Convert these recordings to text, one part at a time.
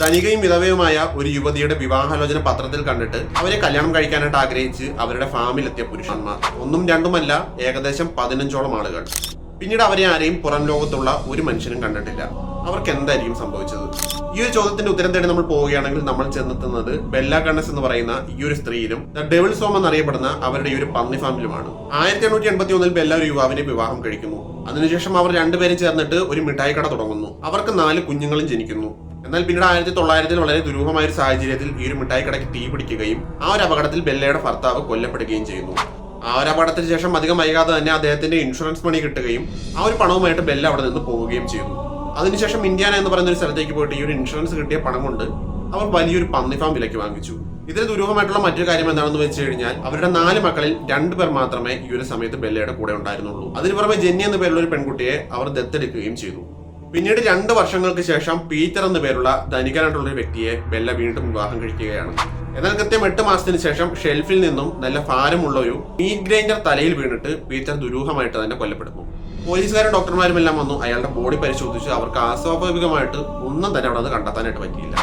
ധനികയും വിധവയുമായ ഒരു യുവതിയുടെ വിവാഹാലോചന പത്രത്തിൽ കണ്ടിട്ട് അവരെ കല്യാണം കഴിക്കാനായിട്ട് ആഗ്രഹിച്ച് അവരുടെ ഫാമിലെത്തിയ പുരുഷന്മാർ. ഒന്നും രണ്ടുമല്ല ഏകദേശം പതിനഞ്ചോളം ആളുകൾ. പിന്നീട് അവരെ ആരെയും പുറം ലോകത്തുള്ള ഒരു മനുഷ്യനും കണ്ടിട്ടില്ല. അവർക്ക് എന്തായിരിക്കും സംഭവിച്ചത്? ഈ ഒരു ചോദ്യത്തിന്റെ ഉത്തരം തേടി നമ്മൾ പോവുകയാണെങ്കിൽ നമ്മൾ ചെന്നെത്തുന്നത് ബെല്ല കണ്ണസ് എന്ന് പറയുന്ന ഈ ഒരു സ്ത്രീയിലും ദ ഡെവിൾ സോം എന്നറിയപ്പെടുന്ന അവരുടെ ഈ ഒരു പന്നി ഫാമിലുമാണ്. ആയിരത്തി എണ്ണൂറ്റി എൺപത്തി ഒന്നിൽ ബെല്ല ഒരു യുവാവിനെ വിവാഹം കഴിക്കുന്നു. അതിനുശേഷം അവർ രണ്ടുപേരും ചേർന്നിട്ട് ഒരു മിഠായി കട തുടങ്ങുന്നു. അവർക്ക് നാല് കുഞ്ഞുങ്ങളും ജനിക്കുന്നു. എന്നാൽ പിന്നീട് ആയിരത്തി തൊള്ളായിരത്തിൽ വളരെ ദുരൂഹമായ ഒരു സാഹചര്യത്തിൽ ഈ ഒരു മിഠായി കടയ്ക്ക് തീ പിടിക്കുകയും ആ ഒരു അപകടത്തിൽ ബെല്ലയുടെ ഭർത്താവ് കൊല്ലപ്പെടുകയും ചെയ്യുന്നു. ആ ഒരു അപകടത്തിന് ശേഷം അധികം വൈകാതെ തന്നെ അദ്ദേഹത്തിന്റെ ഇൻഷുറൻസ് മണി കിട്ടുകയും ആ ഒരു പണവുമായിട്ട് ബെല്ല അവിടെ നിന്ന് പോവുകയും ചെയ്തു അതിനുശേഷം ഇന്ത്യാന എന്ന് പറയുന്ന ഒരു സ്ഥലത്തേക്ക് പോയിട്ട് ഈ ഒരു ഇൻഷുറൻസ് കിട്ടിയ പണം കൊണ്ട് അവർ വലിയൊരു പന്നി ഫാം വിലയ്ക്ക് വാങ്ങിച്ചു. ഇതിൽ ദുരൂഹമായിട്ടുള്ള മറ്റൊരു കാര്യം എന്താണെന്ന് വെച്ച് കഴിഞ്ഞാൽ അവരുടെ നാല് മക്കളിൽ രണ്ടു പേർ മാത്രമേ ഈ ഒരു സമയത്ത് ബെല്ലയുടെ കൂടെ ഉണ്ടായിരുന്നുള്ളൂ. അതിന് പുറമെ ജെന്നി എന്ന പേരുള്ള ഒരു പെൺകുട്ടിയെ അവർ ദത്തെടുക്കുകയും ചെയ്തു. പിന്നീട് രണ്ട് വർഷങ്ങൾക്ക് ശേഷം പീറ്റർ എന്ന പേരുള്ള ധനികനായിട്ടുള്ള ഒരു വ്യക്തിയെ ബെല്ല വീണ്ടും വിവാഹം കഴിക്കുകയാണ്. എന്നാൽ കൃത്യം എട്ട് മാസത്തിന് ശേഷം ഷെൽഫിൽ നിന്നും നല്ല ഭാരമുള്ള ഒരു മീറ്റ് ഗ്രൈൻഡർ തലയിൽ വീണിട്ട് പീറ്റർ ദുരൂഹമായിട്ട് തന്നെ കൊല്ലപ്പെടുന്നു. പോലീസുകാരും ഡോക്ടർമാരും എല്ലാം വന്നു അയാളുടെ ബോഡി പരിശോധിച്ച് അവർക്ക് അസ്വാഭാവികമായിട്ട് ഒന്നും തന്നെ അവിടെ നിന്ന് കണ്ടെത്താനായിട്ട് പറ്റിയില്ല.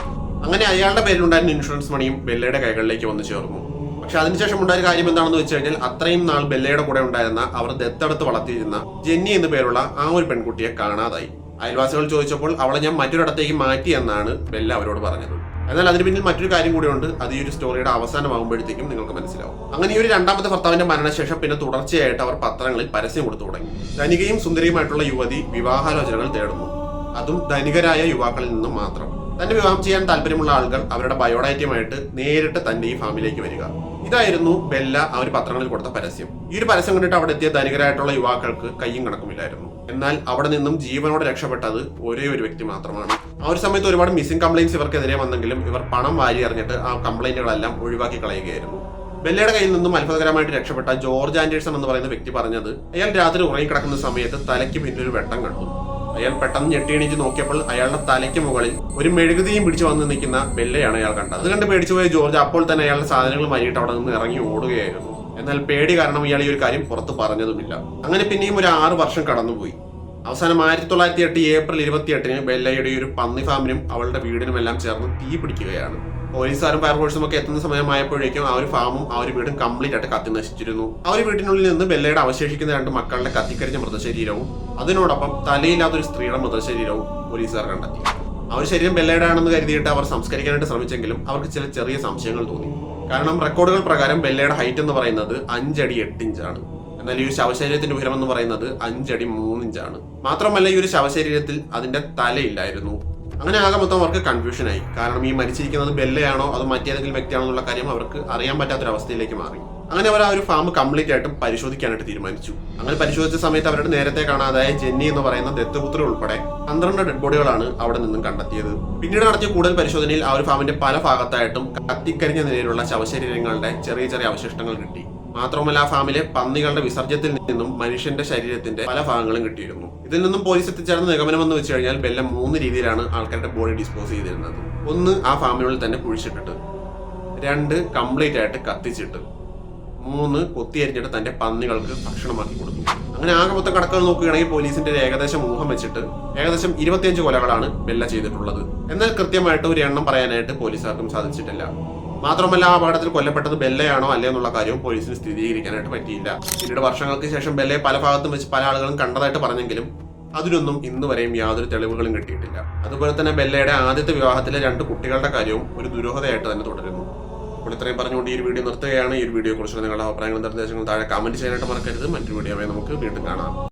അങ്ങനെ അയാളുടെ പേരിലുണ്ടായിരുന്ന ഇൻഷുറൻസ് മണിയും ബെല്ലയുടെ കൈകളിലേക്ക് വന്നു ചേർന്നു. പക്ഷെ അതിനുശേഷം ഉണ്ടായ കാര്യം എന്താണെന്ന് വെച്ച് കഴിഞ്ഞാൽ അത്രയും നാൾ ബെല്ലയുടെ കൂടെ ഉണ്ടായിരുന്ന അവർ ദത്തെടുത്ത് വളർത്തിയിരുന്ന ജെന്നി എന്നു പേരുള്ള ആ ഒരു പെൺകുട്ടിയെ കാണാതായി. അയൽവാസികൾ ചോദിച്ചപ്പോൾ അവളെ ഞാൻ മറ്റൊരിടത്തേക്ക് മാറ്റി എന്നാണ് ബെല്ല അവരോട് പറഞ്ഞത്. എന്നാൽ അതിന് പിന്നിൽ മറ്റൊരു കാര്യം കൂടിയുണ്ട്. അത് ഈ ഒരു സ്റ്റോറിയുടെ അവസാനമാകുമ്പോഴത്തേക്കും നിങ്ങൾക്ക് മനസ്സിലാവും. അങ്ങനെ ഈ ഒരു രണ്ടാമത്തെ ഭർത്താവിന്റെ മരണശേഷം പിന്നെ തുടർച്ചയായിട്ട് അവർ പത്രങ്ങളിൽ പരസ്യം കൊടുത്തു തുടങ്ങി. ധനികയും സുന്ദരിയുമായിട്ടുള്ള യുവതി വിവാഹാലോചനകൾ തേടുന്നു. അതും ധനികരായ യുവാക്കളിൽ നിന്നും മാത്രം. തന്നെ വിവാഹം ചെയ്യാൻ താല്പര്യമുള്ള ആളുകൾ അവരുടെ ബയോഡാറ്റയുമായിട്ട് നേരിട്ട് തന്നെ ഈ ഫാമിലേക്ക് വരിക. ഇതായിരുന്നു ബെല്ല ആ ഒരു പത്രങ്ങളിൽ കൊടുത്ത പരസ്യം. ഈ ഒരു പരസ്യം കണ്ടിട്ട് അവിടെ എത്തിയ ധനികരായിട്ടുള്ള യുവാക്കൾക്ക് കയ്യും കണക്കുമില്ലായിരുന്നു. എന്നാൽ അവിടെ നിന്നും ജീവനോടെ രക്ഷപ്പെട്ടത് ഒരേ ഒരു വ്യക്തി മാത്രമാണ്. ആ ഒരു സമയത്ത് ഒരുപാട് മിസ്സിംഗ് കംപ്ലൈൻസ് ഇവർക്കെതിരെ വന്നെങ്കിലും ഇവർ പണം വാരി എറിഞ്ഞിട്ട് ആ കംപ്ലൈന്റുകളെല്ലാം ഒഴിവാക്കി കളയുകയായിരുന്നു. ബെല്ലയുടെ കയ്യിൽ നിന്നും അത്ഭുതകരമായിട്ട് രക്ഷപ്പെട്ട ജോർജ് ആൻഡേഴ്സൺ എന്ന് പറയുന്ന വ്യക്തി പറഞ്ഞത് അയാൾ രാത്രി ഉറങ്ങിക്കിടക്കുന്ന സമയത്ത് തലയ്ക്ക് പിന്നിൽ ഒരു വെട്ടം കണ്ടു. അയാൾ പെട്ടെന്ന് ഞെട്ടിയണിച്ച് നോക്കിയപ്പോൾ അയാളുടെ തലയ്ക്ക് മുകളിൽ ഒരു മെഴുകുതിയും പിടിച്ചു വന്ന് നിൽക്കുന്ന ബെല്ലയാണ് അയാൾ കണ്ടത്. അത് കണ്ട് പേടിച്ചുപോയ ജോർജ് അപ്പോൾ തന്നെ അയാളുടെ സാധനങ്ങൾ മാറ്റിയിട്ട് അവിടെ നിന്ന് ഇറങ്ങി ഓടുകയായിരുന്നു. എന്നാൽ പേടി കാരണം ഇയാൾ ഈ ഒരു കാര്യം പുറത്ത് പറഞ്ഞതുമില്ല. അങ്ങനെ പിന്നെയും ഒരു ആറ് വർഷം കടന്നുപോയി. അവസാനം ആയിരത്തി തൊള്ളായിരത്തി എട്ട് ഏപ്രിൽ ഇരുപത്തിയെട്ടിന് ബെല്ലയുടെ ഒരു പന്നി ഫാമിനും അവളുടെ വീടിനും എല്ലാം ചേർന്ന് തീ പിടിക്കുകയാണ്. പോലീസുകാരും ഫയർഫോഴ്സും ഒക്കെ എത്തുന്ന സമയമായപ്പോഴേക്കും ആ ഒരു ഫാമും ആ ഒരു വീടും കംപ്ലീറ്റ് ആയിട്ട് കത്തി നശിച്ചിരുന്നു. ആ ഒരു വീട്ടിനുള്ളിൽ നിന്ന് ബെല്ലയുടെ അവശേഷിക്കുന്ന രണ്ട് മക്കളുടെ കത്തിക്കരിഞ്ഞ മൃതശരീരവും അതിനോടൊപ്പം തലയില്ലാത്ത ഒരു സ്ത്രീയുടെ മൃതശരീരവും പോലീസുകാർ കണ്ടെത്തി. ആ ഒരു ശരീരം ബെല്ലയുടെ ആണെന്ന് കരുതിയിട്ട് അവർ സംസ്കരിക്കാനായിട്ട് ശ്രമിച്ചെങ്കിലും അവർക്ക് ചില ചെറിയ സംശയങ്ങൾ തോന്നി. കാരണം റെക്കോർഡുകൾ പ്രകാരം ബെല്ലയുടെ ഹൈറ്റ് എന്ന് പറയുന്നത് അഞ്ചടി എട്ട് ഇഞ്ചാണ്. എന്നാൽ ഈ ഒരു ശവശരീരത്തിന്റെ ഉയരം എന്ന് പറയുന്നത് അഞ്ചടി മൂന്നിഞ്ചാണ് മാത്രമല്ല ഈ ഒരു ശവശരീരത്തിൽ അതിന്റെ തലയില്ലായിരുന്നു. അങ്ങനെ ആകെ മൊത്തം അവർക്ക് കൺഫ്യൂഷനായി കാരണം ഈ മരിച്ചിരിക്കുന്നത് ബെല്ലയാണോ അത് മറ്റേതെങ്കിലും വ്യക്തിയാണോ എന്നുള്ള കാര്യം അവർക്ക് അറിയാൻ പറ്റാത്തൊരവസ്ഥയിലേക്ക് മാറി. അങ്ങനെ അവർ ആ ഒരു ഫാം കംപ്ലീറ്റ് ആയിട്ടും പരിശോധിക്കാനായിട്ട് തീരുമാനിച്ചു. അങ്ങനെ പരിശോധിച്ച സമയത്ത് അവരുടെ നേരത്തെ കാണാതായ ജെന്നി എന്ന് പറയുന്ന ദത്തപുത്ര ഉൾപ്പെടെ പന്ത്രണ്ട് ഡെഡ് ബോഡികളാണ് അവിടെ നിന്നും കണ്ടെത്തിയത്. പിന്നീട് നടത്തിയ കൂടുതൽ പരിശോധനയിൽ ആ ഒരു ഫാമിന്റെ പല ഭാഗത്തായിട്ടും കത്തിക്കരിഞ്ഞ നിലയിലുള്ള ശവശരീരങ്ങളുടെ ചെറിയ ചെറിയ അവശിഷ്ടങ്ങൾ കിട്ടി. മാത്രമല്ല ആ ഫാമിലെ പന്നികളുടെ വിസർജ്യത്തിൽ നിന്നും മനുഷ്യന്റെ ശരീരത്തിന്റെ പല ഭാഗങ്ങളും കിട്ടിയിരുന്നു. ഇതിൽ നിന്നും പോലീസ് എത്തിച്ചേർന്ന നിഗമനം എന്ന് വെച്ച് കഴിഞ്ഞാൽ ബെല്ലം മൂന്ന് രീതിയിലാണ് ആൾക്കാരുടെ ബോഡി ഡിസ്പോസ് ചെയ്തിരുന്നത്. ഒന്ന് ആ ഫാമിനുള്ളിൽ തന്നെ കുഴിച്ചിട്ടിട്ട് രണ്ട് കംപ്ലീറ്റ് ആയിട്ട് കത്തിച്ചിട്ട് മൂന്ന് കൊത്തി കൊത്തിയരിഞ്ഞിട്ട് തന്റെ പന്നികൾക്ക് ഭക്ഷണമാക്കി കൊടുത്തു. അങ്ങനെ ആകെ മൊത്തം കണക്കുകൾ നോക്കുകയാണെങ്കിൽ പോലീസിന്റെ ഏകദേശം ഊഹം വെച്ചിട്ട് ഏകദേശം ഇരുപത്തിയഞ്ച് കൊലകളാണ് ബെല്ല ചെയ്തിട്ടുള്ളത്. എന്നാൽ കൃത്യമായിട്ട് ഒരു എണ്ണം പറയാനായിട്ട് പോലീസുകാർക്കും സാധിച്ചിട്ടില്ല. മാത്രമല്ല ആ അപകടത്തിൽ കൊല്ലപ്പെട്ടത് ബെല്ലയാണോ അല്ലേ എന്നുള്ള കാര്യവും പോലീസിന് സ്ഥിരീകരിക്കാനായിട്ട് പറ്റിയില്ല. പിന്നീട് വർഷങ്ങൾക്ക് ശേഷം ബെല്ലയെ പല ഭാഗത്തും വെച്ച് പല ആളുകളും കണ്ടതായിട്ട് പറഞ്ഞെങ്കിലും അതിനൊന്നും ഇന്ന് വരെയും യാതൊരു തെളിവുകളും കിട്ടിയിട്ടില്ല. അതുപോലെ തന്നെ ബെല്ലയുടെ ആദ്യത്തെ വിവാഹത്തിലെ രണ്ട് കുട്ടികളുടെ കാര്യവും ഒരു ദുരൂഹതയായിട്ട് തന്നെ തുടരുന്നു. അപ്പോൾ ഇത്രയും പറഞ്ഞുകൊണ്ട് ഈ ഒരു വീഡിയോ നിർത്തുകയാണ്. ഈ ഒരു വീഡിയോ കുറിച്ചുള്ള നിങ്ങളുടെ അഭിപ്രായങ്ങളും നിർദ്ദേശങ്ങളും താഴെ കമന്റ് ചെയ്യാനായിട്ട് മറക്കരുത്. മറ്റൊരു വീഡിയോ നമുക്ക് വീണ്ടും കാണാം.